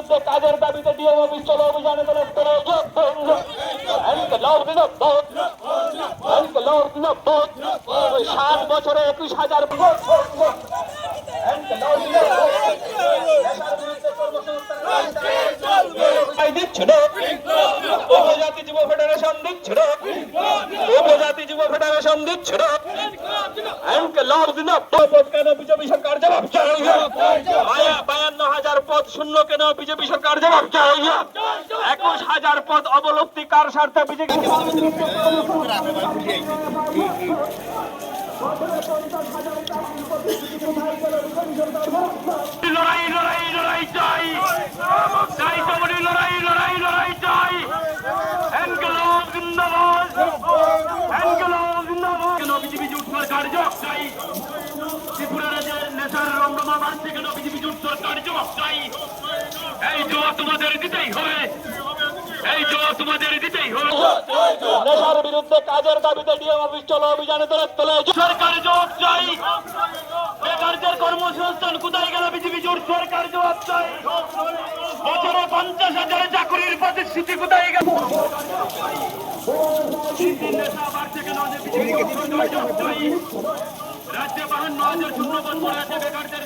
বিরুদ্ধে কাজের দাবিতে ডিএম অফিস চলো অভিযানে সাত বছরে একুশ হাজার দিচ্ছে উপজাতি যুব ফেডারেশন দিচ্ছে উপজাতি যুব ফেডারেশন দিচ্ছে না লাভ দিন পদ শূন্য কেন বিজেপি সরকার। জবাব চাই একুশ হাজার পদ অবলুপ্তি, কার স্বার্থে বিজেপি লড়াই লড়াই লড়াই চাই। চাই তোমার লড়াই লড়াই লড়াই চাই। এনকেলো জিন্দাবাদ। এনকেলো জিন্দাবাদ। কেন বিজেপি জোট সরকার জবাব ত্রিপুরা রাজ্যের নেশার রঙ্গমা বাড়ছে কেন বিজেপি জোট সরকার জবাব চাই এই জবাব তোমাদের দিতেই হবে এই জবাব তোমাদের দিতেই হবে নেশার বিরুদ্ধে কাজের দাবিতে ডিএম অফিস চলো অভিযানে তোলে তোলে সরকার জবাব চাই। বেকারদের কর্মসংস্থান কোথায় গেল বিজেপি জোট সরকার জবাব চাই। বছরে পঞ্চাশ হাজার চাকরির প্রতিশ্রুতি কোথায় গেল? রাজ্যে বাহান্ন হাজার শূন্য পদ পড়ে আছে বেকারদের